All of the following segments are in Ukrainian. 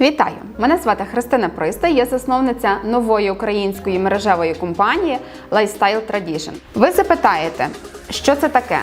Вітаю! Мене звати Христина Приста, я засновниця нової української мережевої компанії Lifestyle Tradition. Ви запитаєте, що це таке?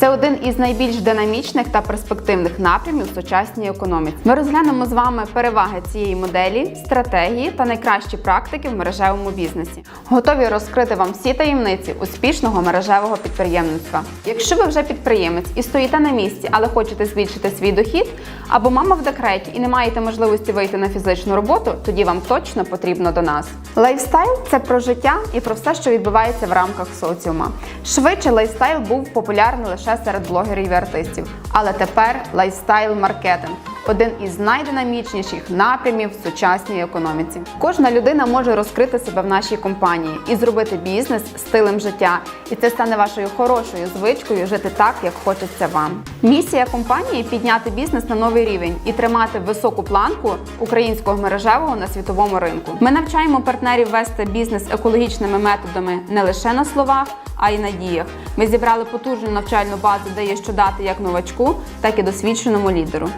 Це один із найбільш динамічних та перспективних напрямів сучасній економіці. Ми розглянемо з вами переваги цієї моделі, стратегії та найкращі практики в мережевому бізнесі. Готові розкрити вам всі таємниці успішного мережевого підприємництва. Якщо ви вже підприємець і стоїте на місці, але хочете збільшити свій дохід, або мама в декреті і не маєте можливості вийти на фізичну роботу, тоді вам точно потрібно до нас. Лайфстайл це про життя і про все, що відбувається в рамках соціума. Швидше лайфстайл був популярний лише серед блогерів і артистів, але тепер лайфстайл маркетинг. Один із найдинамічніших напрямів в сучасній економіці. Кожна людина може розкрити себе в нашій компанії і зробити бізнес стилем життя. І це стане вашою хорошою звичкою жити так, як хочеться вам. Місія компанії підняти бізнес на новий рівень і тримати високу планку українського мережевого на світовому ринку. Ми навчаємо партнерів вести бізнес екологічними методами не лише на словах, а й на діях. Ми зібрали потужну навчальну базу, де є що дати як новачку, так і досвідченому лідеру.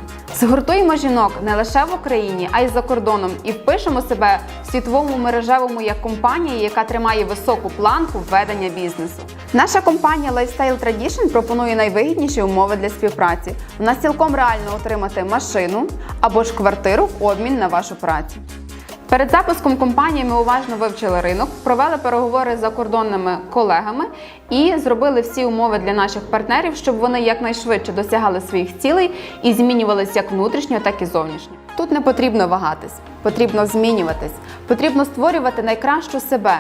Згуртуємо жінок не лише в Україні, а й за кордоном, і впишемо себе в світовому мережевому як компанія, яка тримає високу планку ведення бізнесу. Наша компанія Lifestyle Tradition пропонує найвигідніші умови для співпраці. У нас цілком реально отримати машину або ж квартиру в обмін на вашу працю. Перед запуском компанії ми уважно вивчили ринок, провели переговори з закордонними колегами і зробили всі умови для наших партнерів, щоб вони якнайшвидше досягали своїх цілей і змінювалися як внутрішньо, так і зовнішньо. Тут не потрібно вагатись, потрібно змінюватись, потрібно створювати найкращу себе.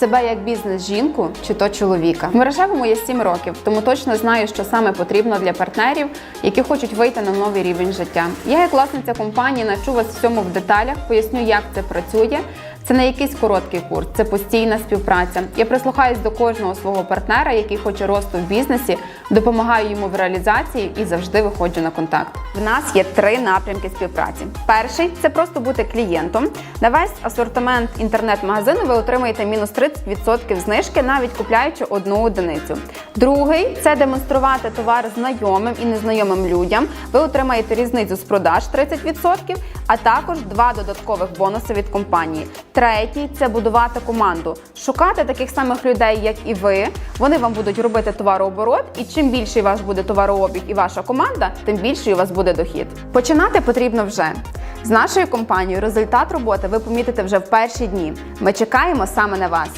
Себе як бізнес-жінку чи то чоловіка. В мережевому є 7 років, тому точно знаю, що саме потрібно для партнерів, які хочуть вийти на новий рівень життя. Я, як власниця компанії, навчу вас всьому в деталях, поясню, як це працює. Це не якийсь короткий курс, це постійна співпраця. Я прислухаюсь до кожного свого партнера, який хоче росту в бізнесі, допомагаю йому в реалізації і завжди виходжу на контакт. В нас є три напрямки співпраці. Перший це просто бути клієнтом. На весь асортимент інтернет-магазину ви отримаєте мінус 30% знижки, навіть купляючи одну одиницю. Другий це демонструвати товар знайомим і незнайомим людям. Ви отримаєте різницю з продаж 30%, а також два додаткових бонуси від компанії. Третій це будувати команду, шукати таких самих людей, як і ви. Вони вам будуть робити товарооборот, і чим більший ваш буде товарообіг і ваша команда, тим більший у вас буде дохід. Починати потрібно вже. З нашою компанією результат роботи ви помітите вже в перші дні. Ми чекаємо саме на вас.